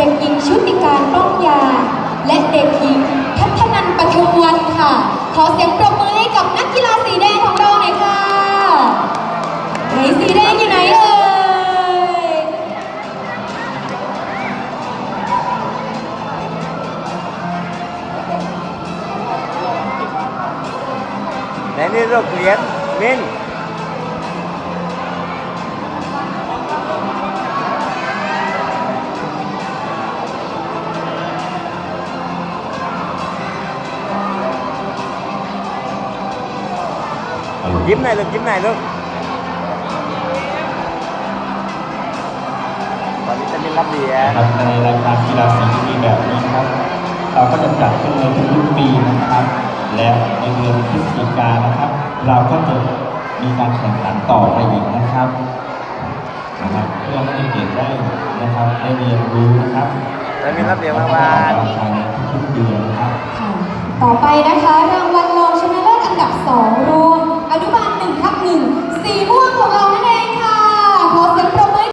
เด็กหญิงชุติการป้องยา และเด็กหญิงทัศนันปทุมวันค่ะ ขอเสียงปรบมือให้กับนักกีฬาสีแดงของเราหน่อยค่ะไหนสีแดงอยู่ไหนเอ่ยไหนนี่ลูกเหรียญมิน ยิ้มหน่อยลูกยิ้มหน่อยลูกตอนนี้จะมีรับเหรียญนะครับในรายการกีฬาสีที่มีแบบนี้ครับ เราก็จะจัดขึ้นในทุกๆปีนะครับ และในเดือนพฤศจิกายนนะครับ เราก็จะมีการแข่งขันต่อไปอีกนะครับนะครับเพื่อให้เด็กๆได้นะครับได้เรียนรู้นะครับแล้วมีรับเหรียญรางวัลภายในทุกๆเดือนนะครับ ค่ะต่อไปนะคะรางวัล